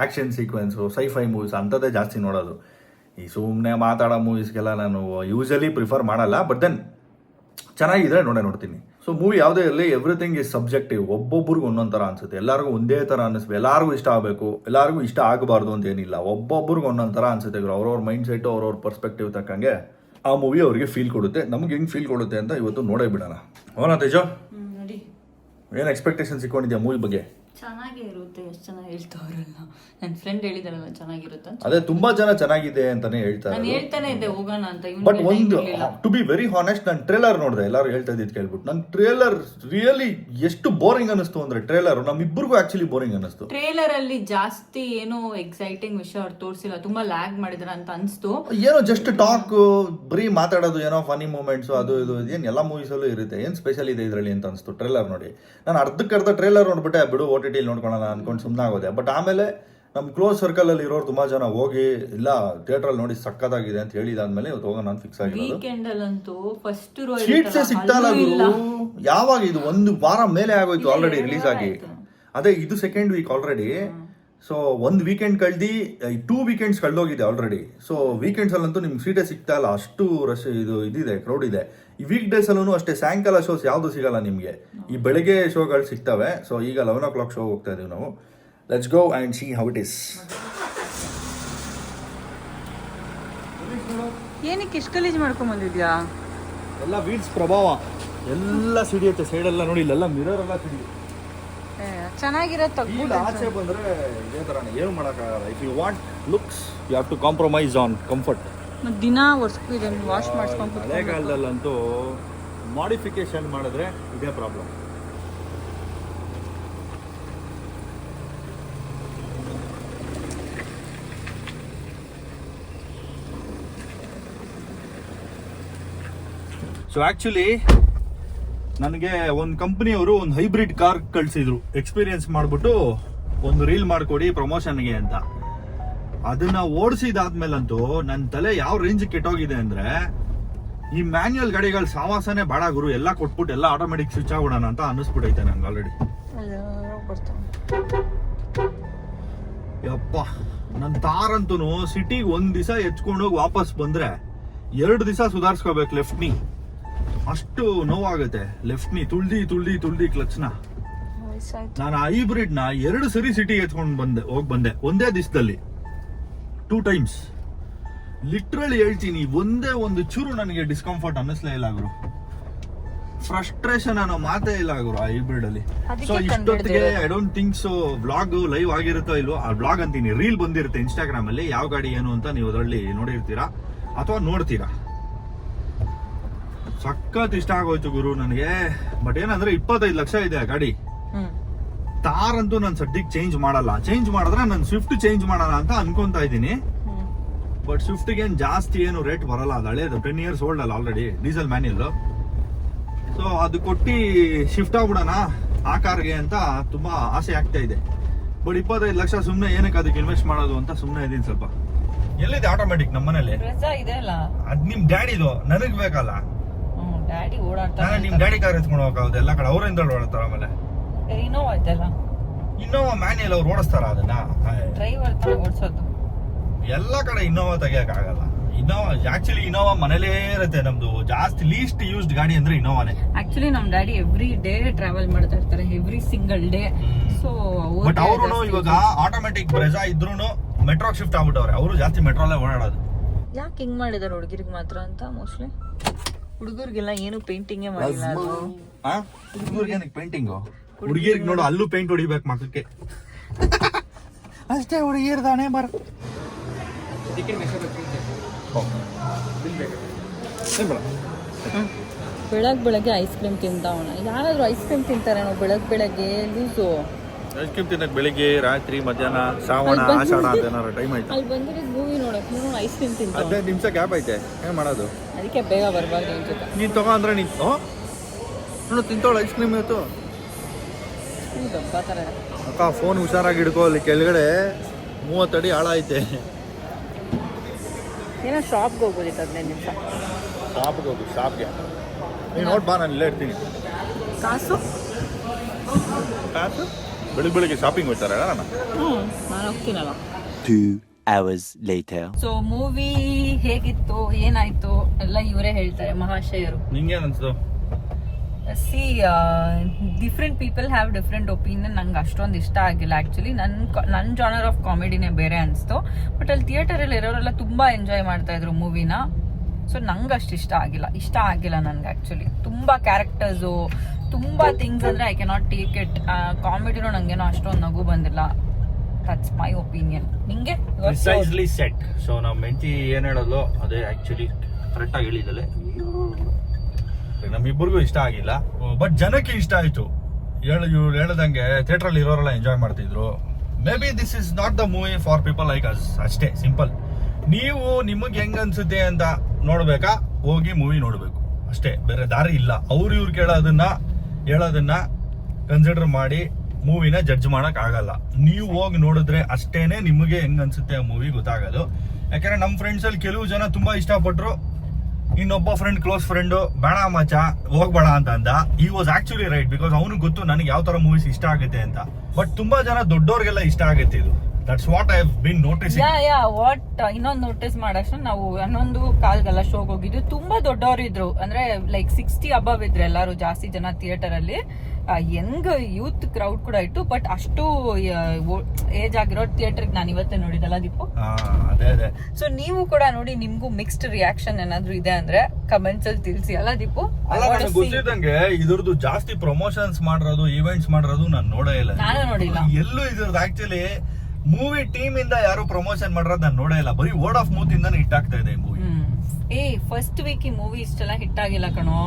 action sequence scifi movies ಅಂಥದ್ದೇ ಜಾಸ್ತಿ ನೋಡೋದು. ಈ ಸುಮ್ಮನೆ ಮಾತಾಡೋ ಮೂವೀಸ್ಗೆಲ್ಲ ನಾನು ಯೂಶಲಿ ಪ್ರಿಫರ್ ಮಾಡಲ್ಲ ಬಟ್ ದೆನ್ ಚೆನ್ನಾಗಿದ್ರೆ ನೋಡೇ ನೋಡ್ತೀನಿ. ಸೊ ಮೂವಿ ಯಾವುದೇ ಇರಲಿ ಎವ್ರಿಥಿಂಗ್ ಇಸ್ ಸಬ್ಜೆಕ್ಟಿವ್ ಒಬ್ಬೊಬ್ಬರಿಗೂ ಒಂದೊಂದು ಥರ ಅನಿಸುತ್ತೆ. ಎಲ್ಲರಿಗೂ ಒಂದೇ ಥರ ಅನ್ನಿಸ್ಬೇಕು ಎಲ್ಲರಿಗೂ ಇಷ್ಟ ಆಗಬೇಕು. ಎಲ್ಲರಿಗೂ ಇಷ್ಟ ಆಗಬಾರ್ದು ಅಂತ ಏನಿಲ್ಲ. ಒಬ್ಬೊಬ್ರಿಗೆ ಒಂದೊಂದು ಥರ ಅನ್ಸುತ್ತೆ ಅವ್ರವ್ರ ಮೈಂಡ್ ಸೆಟ್ಟು ಅವ್ರವ್ರ ಪರ್ಸ್ಪೆಕ್ಟಿವ್ ತಕ್ಕಂಗೆ ಆ ಮೂವಿ ಅವ್ರಿಗೆ ಫೀಲ್ ಕೊಡುತ್ತೆ. ನಮ್ಗೆ ಹೆಂಗೆ ಫೀಲ್ ಕೊಡುತ್ತೆ ಅಂತ ಇವತ್ತು ನೋಡೇ ಬಿಡೋಣ. ಅವನ ತೇಜೋ? ಏನು ಎಕ್ಸ್ಪೆಕ್ಟೇಷನ್ ಸಿಕ್ಕೊಂಡಿದ್ಯಾ ಮೂವಿ ಬಗ್ಗೆ? ಚೆನ್ನಾಗೇ ಇರುತ್ತೆ ಎಷ್ಟು ಚೆನ್ನಾಗಿ ಹೇಳ್ತವ್ರಲ್ಲ. ನನ್ನ ಫ್ರೆಂಡ್ ಹೇಳಿದಾರಲ್ಲ ಚೆನ್ನಾಗಿರುತ್ತೆ ಅಂತ ಅದೇ ತುಂಬಾ ಜನ ಚೆನ್ನಾಗಿದೆ ಅಂತಾನೆ ಹೇಳ್ತಾರೆ ನಾನು ಹೇಳ್ತಾನೆ ಇದ್ದೆ ಹೋಗೋಣ ಅಂತ ಬಟ್ ಒಂದು ಟು ಬಿ ವೆರಿ ಹಾನೆಸ್ಟ್ ನಾನು ಟ್ರೇಲರ್ ನೋಡಿದೆ ಎಲ್ಲರೂ ಹೇಳ್ತಾ ಇದ್ದಿದ್ದು ಕೇಳ್ಬಿಟ್ಟು. ನನ್ನ ಟ್ರೇಲರ್ ರಿಯಲಿ ಎಷ್ಟು ಬೋರಿಂಗ್ ಅನ್ನಿಸ್ತು ಅಂದ್ರೆ ಟ್ರೇಲರ್ ನಮ್ಮಿಬ್ಬರಿಗೂ ಆಕ್ಚುಲಿ ಬೋರಿಂಗ್ ಅನ್ನಿಸ್ತು. ಟ್ರೇಲರ್ ಅಲ್ಲಿ ಜಾಸ್ತಿ ಏನೋ ಎಕ್ಸೈಟಿಂಗ್ ವಿಷಯ ಅವ್ರು ತೋರಿಸಿಲ್ಲ ತುಂಬಾ ಲ್ಯಾಗ್ ಮಾಡಿದ್ರ ಅಂತ ಅನಿಸ್ತು. ಏನೋ ಜಸ್ಟ್ ಟಾಕ್ ಬರೀ ಮಾತಾಡೋದು ಏನೋ ಫನಿ ಮೂಮೆಂಟ್ಸ್ ಅದು ಇದು ಏನು ಎಲ್ಲ ಮೂವೀಸಲ್ಲೂ ಇರುತ್ತೆ ಏನು ಸ್ಪೆಷಲ್ ಇದೆ ಇದರಲ್ಲಿ ಅಂತ ಅನಿಸ್ತು ಟ್ರೇಲರ್ ನೋಡಿ. ನಾನು ಅರ್ಧಕ್ಕೆ ಅರ್ಧ ಟ್ರೇಲರ್ ನೋಡ್ಬಿಟ್ಟೆ ಬಿಡು ಟಿ ಟಿಲಿ ನೋಡ್ಕೊಳ್ಳೋಣ ಅನ್ಕೊಂಡು ಸುಮ್ಮನೆ ಆಗೋದೆ. ಬಟ್ ಆಮೇಲೆ ನಮ್ಮ ಕ್ಲೋಸ್ ಸರ್ಕಲಲ್ಲಿ ಇರೋರು ತುಂಬ ಜನ ಹೋಗಿ ಇಲ್ಲ ಥಿಯೇಟ್ರಲ್ಲಿ ನೋಡಿ ಸಕ್ಕತ್ತಾಗಿದೆ ಅಂತ ಹೇಳಿದಾದ್ಮೇಲೆ ಇವತ್ತು ಹೋಗೋಣ ನಾನು ಫಿಕ್ಸ್ ಆಗಿರೋದು. ಫಸ್ಟ್ ರೋ ಸೀಟ್ಸೇ ಗುರು. ಯಾವಾಗ ಇದು ಒಂದು ವಾರ ಮೇಲೆ ಆಗೋಯ್ತು ಆಲ್ರೆಡಿ ರಿಲೀಸ್ ಆಗಿ. ಅದೇ ಇದು ಸೆಕೆಂಡ್ ವೀಕ್ ಆಲ್ರೆಡಿ ಸೊ ಒಂದು ವೀಕೆಂಡ್ ಕಳ್ದು ಟೂ ವೀಕೆಂಡ್ಸ್ ಕಳೆದೋಗಿದೆ ಆಲ್ರೆಡಿ ಸೊ ವೀಕೆಂಡ್ಸ್ ಅಲ್ಲಂತೂ ನಿಮ್ಗೆ ಸೀಟೇ ಸಿಗ್ತಾ ಇಲ್ಲ. ಅಷ್ಟು ರಶ್ ಇದು ಇದಿದೆ ಕ್ರೌಡ್ ಇದೆ. ಈ ವೀಕ್ ಡೇಸ್ ಅಲ್ಲೂ ಅಷ್ಟೇ ಸಾಯಂಕಾಲ ಶೋಸ್ ಯಾವುದು ಸಿಗಲ್ಲ ನಿಮಗೆ. ಈ ಬೆಳಗ್ಗೆ ಶೋಗಳು ಸಿಗ್ತವೆ. ಸೊ ಈಗ ಲೆವೆನ್ ಓ ಕ್ಲಾಕ್ ಶೋ ಹೋಗ್ತಾ ಇದೀವಿ ನಾವು. Let's go and see how it is ಏನಕ್ಕೆ ಇಷ್ಟು ಗಲೀಜು ಮಾಡ್ಕೊಂಡ್ ಬಂದಿದ್ಯಾ? ಎಲ್ಲ ವೀಲ್ಸ್ ಪ್ರಭಾವ. ಎಲ್ಲ ಸಿಡಿಯುತ್ತೆ ಸೈಡೆಲ್ಲ ನೋಡಿ ಇಲ್ಲೆಲ್ಲ ಮಿರರ್ ಎಲ್ಲ ಸಿಡಿಯುತ್ತೆ. ಚೆನ್ನಾಗಿರೋ ಈಗ ಆಚೆ ಬಂದ್ರೆ ಇದೇ ಥರ ಏನು ಮಾಡೋಕ್ಕಾಗಲ್ಲ if you want looks you have to compromise on comfort ದಿನ ಒರ್ಸ್ಕು ಇದನ್ನು ವಾಶ್ ಮಾಡ್ಸ್ಕೊಂಡು ಹಳೆ ಕಾಲದಲ್ಲಂತೂ ಮಾಡಿಫಿಕೇಶನ್ ಮಾಡಿದ್ರೆ ಇದೇ ಪ್ರಾಬ್ಲಮ್ ಸೊ ಆಕ್ಚುಲಿ ನನಗೆ ಒಂದು ಕಂಪ್ನಿಯವರು ಒಂದು ಹೈಬ್ರಿಡ್ ಕಾರ್ ಕಳಿಸಿದ್ರು. ಎಕ್ಸ್ಪೀರಿಯನ್ಸ್ ಮಾಡಿಬಿಟ್ಟು ಒಂದು ರೀಲ್ ಮಾಡಿಕೊಡಿ ಪ್ರಮೋಷನ್ಗೆ ಅಂತ. ಅದನ್ನ ಓಡಿಸಿದಾದ್ಮೇಲಂತೂ ನನ್ನ ತಲೆ ಯಾವ ರೇಂಜ್ ಕೆಟ್ಟೋಗಿದೆ ಅಂದ್ರೆ ಈ ಮ್ಯಾನ್ಯುಯಲ್ ಗಾಡಿಗಳ ಸಾವಾಸನೆ ಬಾಡ ಗುರು ಎಲ್ಲ ಕೊಟ್ಬಿಟ್ಟು ಎಲ್ಲ ಆಟೋಮೆಟಿಕ್ ಸ್ವಿಚ್ ಆಗ್ಬಿಡೋಣ ಅಂತ ಅನ್ನಿಸ್ಬಿಟ್ಟೈತೆ ನಂಗೆ ಆಲ್ರೆಡಿ ಯಪ್ಪ ನನ್ನ ತಾರಂತೂ ಸಿಟಿಗೆ ಒಂದು ದಿವಸ ಹೆಚ್ಕೊಂಡೋಗಿ ಹೋಗಿ ವಾಪಸ್ ಬಂದ್ರೆ ಎರಡು ದಿವಸ ಸುಧಾರಿಸ್ಕೋಬೇಕು ಲೆಫ್ಟ್ ನೀ ಅಷ್ಟು ನೋವಾಗುತ್ತೆ. ಲೆಫ್ಟ್ ನೀ ತುಳ್ದಿ ತುಳ್ದಿ ತುಳ್ದಿ ಕ್ಲಚ್ನ ನಾನು ಹೈಬ್ರಿಡ್ನ ಎರಡು ಸರಿ ಸಿಟಿ ಎತ್ಕೊಂಡು ಬಂದೆ ಹೋಗಿ ಬಂದೆ. ಒಂದೇ ದಿವಸದಲ್ಲಿ ಟೂ ಟೈಮ್ಸ್ ಲಿಟ್ರಲಿ ಹೇಳ್ತೀನಿ ಒಂದೇ ಒಂದು ಚೂರು ನನಗೆ ಡಿಸ್ಕಂಫರ್ಟ್ ಅನ್ನಿಸ್ಲೇ ಇಲ್ಲ ಗುರು. ಫ್ರಸ್ಟ್ರೇಷನ್ ಅನ್ನೋ ಮಾತೇ ಇಲ್ಲ ಗುರು ಆ ಹೈಬ್ರಿಡ್ ಅಲ್ಲಿ. ಸೊ ಇಷ್ಟೊತ್ತಿಗೆ I don't think so blog live ಆಗಿರುತ್ತೋ ಇಲ್ವೋ ಆ ಬ್ಲಾಗ್ ಅಂತೀನಿ. ರೀಲ್ ಬಂದಿರುತ್ತೆ ಇನ್ಸ್ಟಾಗ್ರಾಮ್ ಅಲ್ಲಿ ಯಾವ ಗಾಡಿ ಏನು ಅಂತ ನೀವು ಅದರಲ್ಲಿ ನೋಡಿರ್ತೀರಾ ಅಥವಾ ನೋಡ್ತೀರಾ? ಸಖತ್ ಇಷ್ಟ ಆಗೋಯ್ತು ಗುರು ನನಗೆ. ಬಟ್ ಏನಂದ್ರೆ ಇಪ್ಪತ್ತೈದು ಲಕ್ಷ ಇದೆ ಆ ಗಾಡಿ. ತಾರ್ ಅಂತೂ ನಾನು ಸದ್ಯಕ್ಕೆ ಚೇಂಜ್ ಮಾಡಲ್ಲ. ಚೇಂಜ್ ಮಾಡಿದ್ರೆ ನಾನು ಸ್ವಿಫ್ಟ್ ಚೇಂಜ್ ಮಾಡೋಣ ಅಂತ ಅನ್ಕೊಂತಾ ಇದ್ದೀನಿ. ಬಟ್ ಸ್ವಿಫ್ಟ್ಗೆ ಏನು ಜಾಸ್ತಿ ಏನು ರೇಟ್ ಬರಲ್ಲ. ಅದು ಹಳೇದು. ಟೆನ್ ಇಯರ್ಸ್ ಓಲ್ಡ್ ಅಲ್ಲ ಆಲ್ರೆಡಿ ಡೀಸೆಲ್ ಮ್ಯಾನ್ಯಲ್ ಸೊ ಅದು ಕೊಟ್ಟು ಶಿಫ್ಟ್ ಆಗ್ಬಿಡೋಣ ಆ ಕಾರ್ಗೆ ಅಂತ ತುಂಬಾ ಆಸೆ ಆಗ್ತಾ ಇದೆ. ಬಟ್ ಇಪ್ಪತ್ತೈದು ಲಕ್ಷ ಸುಮ್ಮನೆ ಏನಕ್ಕೆ ಅದಕ್ಕೆ ಇನ್ವೆಸ್ಟ್ ಮಾಡೋದು ಅಂತ ಸುಮ್ಮನೆ ಇದೀನಿ ಸ್ವಲ್ಪ. ಎಲ್ಲಿದೆ ಆಟೋಮೆಟಿಕ್ ನಮ್ಮ ಮನೇಲಿ ಅದ್ ನಿಮ್ ಡ್ಯಾಡಿದು ನನಗ್ ಬೇಕಲ್ಲ. ಡ್ಯಾಡಿ ಓಡಾಡ್ತಾರೆ ನಿಮ್ ಡ್ಯಾಡಿ ಕಾರ್ ಎತ್ಕೊಂಡು ಹೋಗಕ್ಕಾಗುತ್ತೆ ಎಲ್ಲ ಕಡೆ ಅವರಿಂದ ಓಡಾಡ್ತಾರ ಆಮೇಲೆ. ಇನೋವಾ ಇದೆಲ್ಲ ಇನ್ನೋವಾ ಮ್ಯಾನ್ಯಲ್ ಅವ್ರು ಓಡಿಸ್ತಾರ ಅದನ್ನ. ಡ್ರೈವರ್ ತರ ಓಡಿಸೋದು. ಎಲ್ಲ ಕಡೆ ಇನ್ನೋವಾ ತೆಗಿಯಕ್ ಆಗಲ್ಲ. ಇನೋವಾ ಆಕ್ಚುಲಿ ಇನೋವಾ ಮನೇಲೇ ಇರುತ್ತೆ ನಮ್ದು. ಜಾಸ್ತಿ ಲೀಸ್ಟ್ ಯೂಸ್ಡ್ ಗಾಡಿ ಅಂದ್ರೆ ಇನ್ನೋವಾನೆ ಆಕ್ಚುಲಿ ನಮ್ ಡ್ಯಾಡಿ ಎವ್ರಿ ಡೇ ಟ್ರಾವೆಲ್ ಮಾಡ್ತಾ ಇರ್ತಾರೆ every single day so but ಅವರು ಇವಾಗ ಆಟೋಮೆಟಿಕ್ ಬ್ರೆಜಾ ಇದ್ರೂ ಮೆಟ್ರೋ ಶಿಫ್ಟ್ ಆಗ್ಬಿಟ್ಟವ್ರೆ. ಅವರು ಜಾಸ್ತಿ ಮೆಟ್ರೋಲ್ಲೇ ಓಡಾಡೋದು. ಯಾಕೆ ಹಿಂಗ್ ಮಾಡಿದಾರೆ ಹುಡುಗಿರಿಗೆ ಮಾತ್ರ ಅಂತ ಮೋಸ್ಟ್ಲಿ ಹುಡುಗರಿಗೆಲ್ಲ ಏನು ಪೇಂಟಿಂಗೇ ಮಾಡಿಲ್ಲ ಹುಡುಗರಿಗೆ ಪೇಂಟಿಂಗು ಹುಡುಗಿಯರಿಗೆ ನೋಡು ಅಲ್ಲೂ ಪೇಂಟ್ ಹೊಡಿಬೇಕು ಮಕ್ಕಕ್ಕೆ ಅಷ್ಟೇ ಹುಡುಗಿರ್ದಾನೆ ಬರ ಬೆಳಗ್ ಬೆಳಗ್ಗೆ ಐಸ್ ಕ್ರೀಮ್ ತಿಂತಾವಣ ಯಾರಾದ್ರೂ ಐಸ್ ಕ್ರೀಮ್ ತಿಂತಾರೇನೋ ಬೆಳಗ್ಗೆ ಬೆಳಗ್ಗೆ ಲೂಸು ಐಸ್ ಕ್ರೀಮ್ ತಿನ್ನಕ್ ಬೆಳಿಗ್ಗೆ ರಾತ್ರಿ ಮಧ್ಯಾಹ್ನ ಶ್ರಾವಣ ಆಷಾಢ ಅಂತ ಏನಾರು ಟೈಮ್ ಆಯ್ತು? ಅಲ್ಲಿ ಬಂದಿರೋ ಮೂವಿ ನೋಡಕ್. ನಾನು ಐಸ್ ಕ್ರೀಮ್ ತಿಂತ ಹದಿನೈದು ನಿಮಿಷ ಗ್ಯಾಪ್ ಐತೆ. ಏನ್ ಮಾಡೋದು? ಅದಕ್ಕೆ ಬೇಗ ಬರಬಾರ್ದು ಅನ್ಸುತ್ತೆ ನೀನು ತಗೋ ಅಂದ್ರೆ ನೀನು ನೋಡು ತಿಂತವಳು ಐಸ್ ಕ್ರೀಮ್ ಇವತ್ತು. ಹ್ಞೂ ಡಬ್ಬ ಥರ ಅಕ್ಕ ಫೋನ್ ಹುಷಾರಾಗಿ ಹಿಡ್ಕೋ ಅಲ್ಲಿ ಕೆಳಗಡೆ ಮೂವತ್ತಡಿ ಆಳ ಐತೆ. ಏನೋ ಶಾಪ್ಗೆ ಹೋಗ್ಬೋದಿತ್ತು ಹದಿನೈದು ನಿಮಿಷ. ಶಾಪ್ಗೆ ಹೋಗು ಶಾಪ್ಗೆ ನೀನು ನೋಡಿ ಬಾ ನಾನು ಇಲ್ಲೇ ಇರ್ತೀನಿ. ಕಾಸು? ಕಾಸು? ಬೆಳಿಗ್ಗೆ ಬೆಳಿಗ್ಗೆ ಶಾಪಿಂಗ್ ಹೋಗ್ತಾರೆ ನಾನು ಹ್ಞೂ ನಾನು ಹೋಗ್ತೀನಲ್ಲ. Hours later. ಸೊ ಮೂವಿ ಹೇಗಿತ್ತು ಏನಾಯ್ತು ಎಲ್ಲ ಇವರೇ ಹೇಳ್ತಾರೆ ಮಹಾಶಯರು. ಅನ್ಸ್ತು see different people have different opinion ನಂಗೆ ಅಷ್ಟೊಂದು ಇಷ್ಟ ಆಗಿಲ್ಲ ಆ್ಯಕ್ಚುಲಿ ನನ್ನ ನನ್ನ ಜಾನರ್ ಆಫ್ ಕಾಮಿಡಿನೇ ಬೇರೆ ಅನಿಸ್ತು. ಬಟ್ ಅಲ್ಲಿ ಥಿಯೇಟರಲ್ಲಿ ಇರೋರೆಲ್ಲ ತುಂಬ ಎಂಜಾಯ್ ಮಾಡ್ತಾ ಇದ್ರು ಮೂವಿನ ಸೊ ನಂಗೆ ಅಷ್ಟು ಇಷ್ಟ ಆಗಿಲ್ಲ. ಇಷ್ಟ ಆಗಿಲ್ಲ ನನಗೆ ಆ್ಯಕ್ಚುಲಿ ತುಂಬ ಕ್ಯಾರೆಕ್ಟರ್ಸು ತುಂಬ ಥಿಂಗ್ಸ್ ಅಂದರೆ ಐ ಕೆನಾಟ್ ಟೇಕ್ ಇಟ್ ಕಾಮಿಡಿನೂ ನನಗೇನೋ ಅಷ್ಟೊಂದು ನಗು ಬಂದಿಲ್ಲ. ದಟ್ಸ್ ಮೈ ಒಪಿನಿಯನ್ ನಿಂಗೆ? ಪ್ರಿಸೈಸ್ಲಿ ಸೆಟ್ ಸೊ ನಾವು ಮೆಂತಿ ಏನು ಹೇಳೋದು, ಅದೇ ಆ್ಯಕ್ಚುಲಿ ಕರೆಕ್ಟಾಗಿ ಹೇಳಿದಲ್ಲೇ ಹೇಳಿದಲೆ ನಮ್ಮಿಬ್ಬರಿಗೂ ಇಷ್ಟ ಆಗಿಲ್ಲ. ಬಟ್ ಜನಕ್ಕೆ ಇಷ್ಟ ಆಯಿತು. ಹೇಳ, ಇವ್ರು ಹೇಳ್ದಂಗೆ ಥಿಯೇಟ್ರಲ್ಲಿ ಇರೋರೆಲ್ಲ ಎಂಜಾಯ್ ಮಾಡ್ತಿದ್ರು. Maybe this is not the movie for people like us ಅಷ್ಟೇ ಸಿಂಪಲ್ ನೀವು ನಿಮಗೆ ಹೆಂಗೆ ಅನ್ಸುತ್ತೆ ಅಂತ ನೋಡಬೇಕಾ? ಹೋಗಿ ಮೂವಿ ನೋಡಬೇಕು. ಅಷ್ಟೇ, ಬೇರೆ ದಾರಿ ಇಲ್ಲ. ಅವ್ರು ಇವ್ರು ಕೇಳೋದನ್ನ, ಹೇಳೋದನ್ನ ಕನ್ಸಿಡರ್ ಮಾಡಿ. ಮೂವಿನ ಜಡ್ಜ್ ಮಾಡಕ್ ಆಗಲ್ಲ. ನೀವು ಹೋಗಿ ನೋಡಿದ್ರೆ ಅಷ್ಟೇನೆ ನಿಮಗೆ ಹೆಂಗ್ ಅನ್ಸುತ್ತೆ ಆ ಮೂವಿ ಗೊತ್ತಾಗೋದು. ಯಾಕಂದ್ರೆ ನಮ್ಮ ಫ್ರೆಂಡ್ಸ್ ಅಲ್ಲಿ ಕೆಲವು ಜನ ತುಂಬಾ ಇಷ್ಟಪಟ್ರು ಇನ್ನೊಬ್ಬ ಫ್ರೆಂಡ್ ಕ್ಲೋಸ್ ಫ್ರೆಂಡ್ ಬೇಡ ಮಚ ಹೋಗ್ಬೇಡ ಅಂತ ಅಂದ. ಈ ವಾಸ್ ಆಕ್ಚುಲಿ ರೈಟ್ ಬಿಕಾಸ್ ಅವನು ಗೊತ್ತು ನನಗೆ ಯಾವ ತರ ಮೂವೀಸ್ ಇಷ್ಟ ಆಗುತ್ತೆ ಅಂತ. ಬಟ್ ತುಂಬಾ ಜನ ದೊಡ್ಡವ್ರಿಗೆಲ್ಲ ಇಷ್ಟ ಆಗುತ್ತೆ ಇದು. That's what I been notice yeah yeah what ಇನ್ನೊಂದು ನೋಟಿಸ್ ಮಾಡಷ್ಟು ನಾವು ಇನ್ನೊಂದು ಕಾಲ್ಗೆಲ್ಲ ಶೋಗ್ ಹೋಗಿದ್ವಿ ತುಂಬಾ ದೊಡ್ಡವರು ಇದ್ರು ಅಂದ್ರೆ ಲೈಕ್ ಸಿಕ್ಸ್ಟಿ ಅಬವ್ ಇದ್ರು ಎಲ್ಲರೂ ಜಾಸ್ತಿ ಜನ ಥಿಯೇಟರ್ ಅಲ್ಲಿ. ಯಂಗ್ ಯೂತ್ ಕ್ರೌಡ್ ಕೂಡ ಇತ್ತು ಬಟ್ ಅಷ್ಟು ಏಜ್ ಆಗಿರೋ ಥಿಯೇಟರ್ ನಾನು ಇವತ್ತೇ ನೋಡಿದಲ್ಲ ದೀಪು? ಅದೇ ಅದೇ. ಸೊ ನೀವು ಕೂಡ ನೋಡಿ ನಿಮ್ಗೂ ಮಿಕ್ಸ್ಡ್ ರಿಯಾಕ್ಷನ್ ಏನಾದ್ರು ಇದೆ ಅಂದ್ರೆ ಕಮೆಂಟ್ಸ್ ಅಲ್ಲಿ ತಿಳಿಸಿ ಅಲ್ಲ ದೀಪು. ಗೊತ್ತಿದ್ದಂಗೆ ಇದ್ರದ್ದು ಜಾಸ್ತಿ ಪ್ರಮೋಷನ್ಸ್ ಮಾಡಿರೋದು ಈವೆಂಟ್ಸ್ ಮಾಡಿರೋದು ನಾನು ನೋಡೇ ಇಲ್ಲ. ನಾನು ನೋಡಿಲ್ಲ. ಎಲ್ಲೂ ಇದ್ರದ್ದು ಆಕ್ಚುಲಿ ಮೂವಿ ಟೀಮ್ ಇಂದ ಯಾರು ಪ್ರಮೋಷನ್ ಮಾಡಿರೋದು ನಾನು ನೋಡೇ ಇಲ್ಲ. ಬರೀ ವರ್ಡ್ ಆಫ್ ಮೌತ್ ಇಂದಾನೆ ಹಿಟ್ ಆಗ್ತಾ ಇದೆ ಮೂವಿ. ಏ ಫಸ್ಟ್ ವೀಕ್ ಈ ಮೂವಿ ಇಷ್ಟೆಲ್ಲ ಹಿಟ್ ಆಗಿಲ್ಲ ಕಣೋ.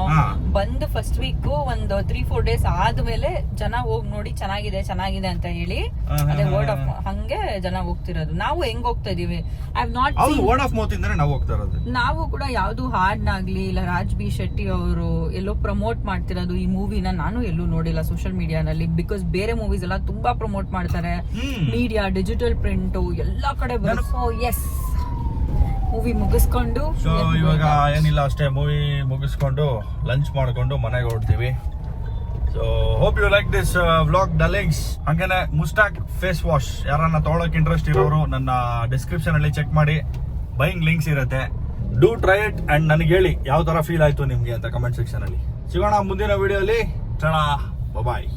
ಬಂದ್ ಫಸ್ಟ್ ವೀಕ್ ಒಂದು ತ್ರೀ ಫೋರ್ ಡೇಸ್ ಆದ್ಮೇಲೆ ಜನ ಹೋಗ್ ನೋಡಿ ಚೆನ್ನಾಗಿದೆ ಚೆನ್ನಾಗಿದೆ ಅಂತ ಹೇಳಿ ಅದೇ ವರ್ಡ್ ಆಫ್ ಹಂಗೆ ಜನ ಹೋಗ್ತಿರೋದು. ನಾವು ಹೆಂಗ್ ಹೋಗ್ತಾ ಇದೀವಿ? I not word of mouth ಇಂದಾನೆ ನಾವು ಹೋಗ್ತಾ ಇರೋದು. ನಾವು ಕೂಡ ಯಾವ್ದು ಹಾಡ್ನಾಗ್ಲಿ ಇಲ್ಲ ರಾಜ್ ಬಿ ಶೆಟ್ಟಿ ಅವರು ಎಲ್ಲೋ ಪ್ರಮೋಟ್ ಮಾಡ್ತಿರೋದು ಈ ಮೂವಿನ ನಾನು ಎಲ್ಲೂ ನೋಡಿಲ್ಲ ಸೋಷಿಯಲ್ ಮೀಡಿಯಾನಲ್ಲಿ ಬಿಕಾಸ್ ಬೇರೆ ಮೂವೀಸ್ ಎಲ್ಲ ತುಂಬಾ ಪ್ರಮೋಟ್ ಮಾಡ್ತಾರೆ. ಮೀಡಿಯಾ ಡಿಜಿಟಲ್ ಪ್ರಿಂಟ್ ಎಲ್ಲಾ ಕಡೆ ಬರ್ಸೋ ಎಸ್ ಮೂವಿ ಮುಗಿಸ್ಕೊಂಡು ಸೊ ಇವಾಗ ಏನಿಲ್ಲ ಅಷ್ಟೇ ಮೂವಿ ಮುಗಿಸ್ಕೊಂಡು ಲಂಚ್ ಮಾಡ್ಕೊಂಡು ಮನೆಗೆ ಹೊರಡ್ತೀವಿ. So hope you like this vlog darlings ಹಂಗೇನೆ ಮುಸ್ಟಾಕ್ ಫೇಸ್ ವಾಶ್ ಯಾರನ್ನ ತಗೊಳಕ್ ಇಂಟ್ರೆಸ್ಟ್ ಇರೋರು ನನ್ನ ಡಿಸ್ಕ್ರಿಪ್ಷನ್ ಅಲ್ಲಿ ಚೆಕ್ ಮಾಡಿ. ಬೈಯಿಂಗ್ ಲಿಂಕ್ಸ್ ಇರುತ್ತೆ. ಡೂ ಟ್ರೈ ಇಟ್ ಅಂಡ್ ನನಗೆ ಹೇಳಿ ಯಾವ ತರ ಫೀಲ್ ಆಯ್ತು ನಿಮ್ಗೆ ಅಂತ ಕಮೆಂಟ್ ಸೆಕ್ಷನ್ ಅಲ್ಲಿ. ಸಿಗೋಣ ಮುಂದಿನ ವಿಡಿಯೋಲಿ ಚಣ ಬಾಯ್